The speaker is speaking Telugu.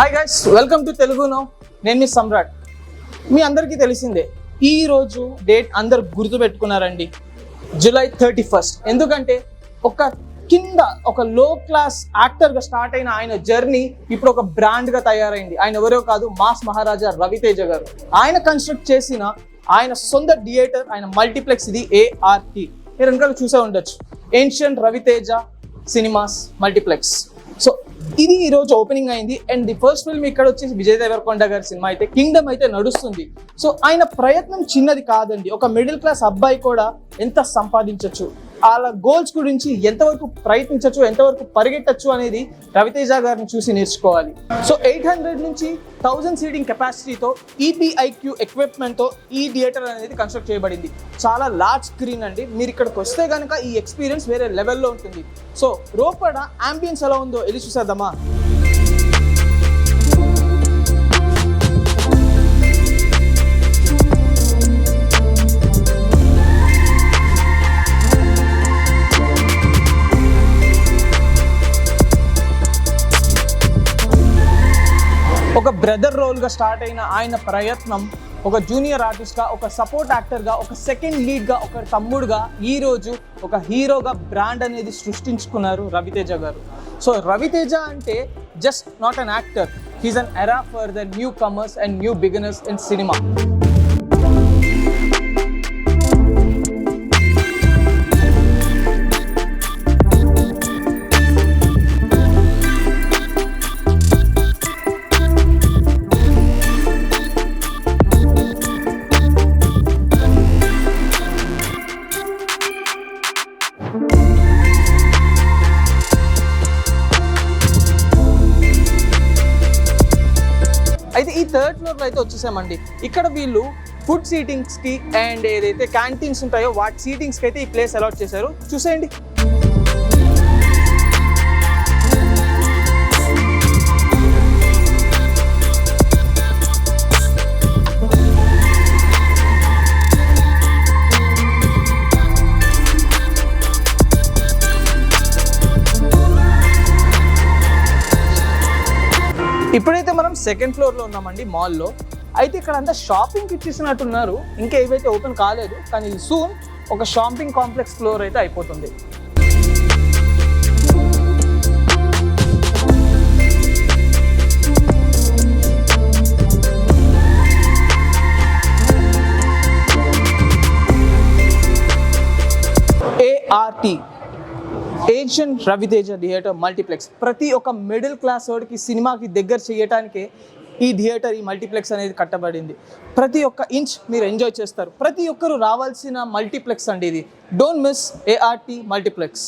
Hi guys welcome to Telugu no నేను మీ సమ్రాట్. మీ అందరికీ తెలిసిందే ఈ రోజు డేట్ అందరు గుర్తు పెట్టుకున్నారండి జూలై థర్టీ ఫస్ట్ ఎందుకంటే ఒక కింద ఒక లో క్లాస్ యాక్టర్గా స్టార్ట్ అయిన ఆయన జర్నీ ఇప్పుడు ఒక బ్రాండ్గా తయారైంది. ఆయన ఎవరో కాదు మాస్ మహారాజా రవితేజ గారు. ఆయన కన్స్ట్రక్ట్ చేసిన ఆయన సొంత థియేటర్ ఆయన మల్టీప్లెక్స్ ఇది ఏఆర్టీ మీరు వెనకాల చూసే ఉండొచ్చు. Ancient Ravi Teja cinemas multiplex so ఇది ఈ రోజు ఓపెనింగ్ అయింది. అండ్ ది ఫస్ట్ ఫిల్మ్ ఇక్కడ వచ్చేసి విజయ్ దేవరకొండ గారి సినిమా అయితే కింగ్డమ్ అయితే నడుస్తుంది. సో ఆయన ప్రయత్నం చిన్నది కాదండి. ఒక మిడిల్ క్లాస్ అబ్బాయి కూడా ఎంత సంపాదించవచ్చు వాళ్ళ గోల్స్ గురించి ఎంతవరకు ప్రయత్నించవచ్చు ఎంతవరకు పరిగెట్టచ్చు అనేది రవితేజ గారిని చూసి నేర్చుకోవాలి. సో ఎయిట్ హండ్రెడ్ నుంచి థౌజండ్ సీటింగ్ కెపాసిటీతో ఈపీఐక్యూ ఎక్విప్మెంట్తో ఈ థియేటర్ అనేది కన్స్ట్రక్ట్ చేయబడింది. చాలా లార్జ్ స్క్రీన్ అండి. మీరు ఇక్కడికి వస్తే కనుక ఈ ఎక్స్పీరియన్స్ వేరే లెవెల్లో ఉంటుంది. సో రోపడ అంబియన్స్ ఎలా ఉందో వెళ్ళి చూసేద్దామా? ఒక బ్రదర్ రోల్గా స్టార్ట్ అయిన ఆయన ప్రయత్నం ఒక జూనియర్ ఆర్టిస్ట్గా ఒక సపోర్ట్ యాక్టర్గా ఒక సెకండ్ లీడ్గా ఒక తమ్ముడుగా ఈ రోజు ఒక హీరోగా బ్రాండ్ అనేది సృష్టించుకున్నారు రవితేజ గారు. సో రవితేజ అంటే just not an actor he's an era for the newcomers and new beginners in cinema third ఫ్లోర్లో అయితే వచ్చేసామండి. ఇక్కడ వీళ్ళు ఫుడ్ సీటింగ్స్కి అండ్ ఏదైతే క్యాంటీన్స్ ఉంటాయో వాటి సీటింగ్స్కి అయితే ఈ ప్లేస్ అలాట్ చేశారు. చూసేయండి. ఇప్పుడైతే మనం సెకండ్ ఫ్లోర్లో ఉన్నామండి మాల్లో అయితే ఇక్కడ అంతా షాపింగ్ ఇచ్చేసినట్టున్నారు. ఇంకా ఏవైతే ఓపెన్ కాలేదు కానీ సూన్ ఒక షాపింగ్ కాంప్లెక్స్ ఫ్లోర్ అయితే అయిపోతుంది. ART Asian Ravi Teja theatre multiplex ప్రతి ఒక్క మిడిల్ క్లాస్ వాడికి సినిమాకి దగ్గర చేయటానికే ఈ థియేటర్ ఈ మల్టీప్లెక్స్ అనేది కట్టబడింది. ప్రతి ఒక్క ఇంచ్ మీరు ఎంజాయ్ చేస్తారు. ప్రతి ఒక్కరు రావాల్సిన మల్టీప్లెక్స్ అండి ఇది. Don't miss ART multiplex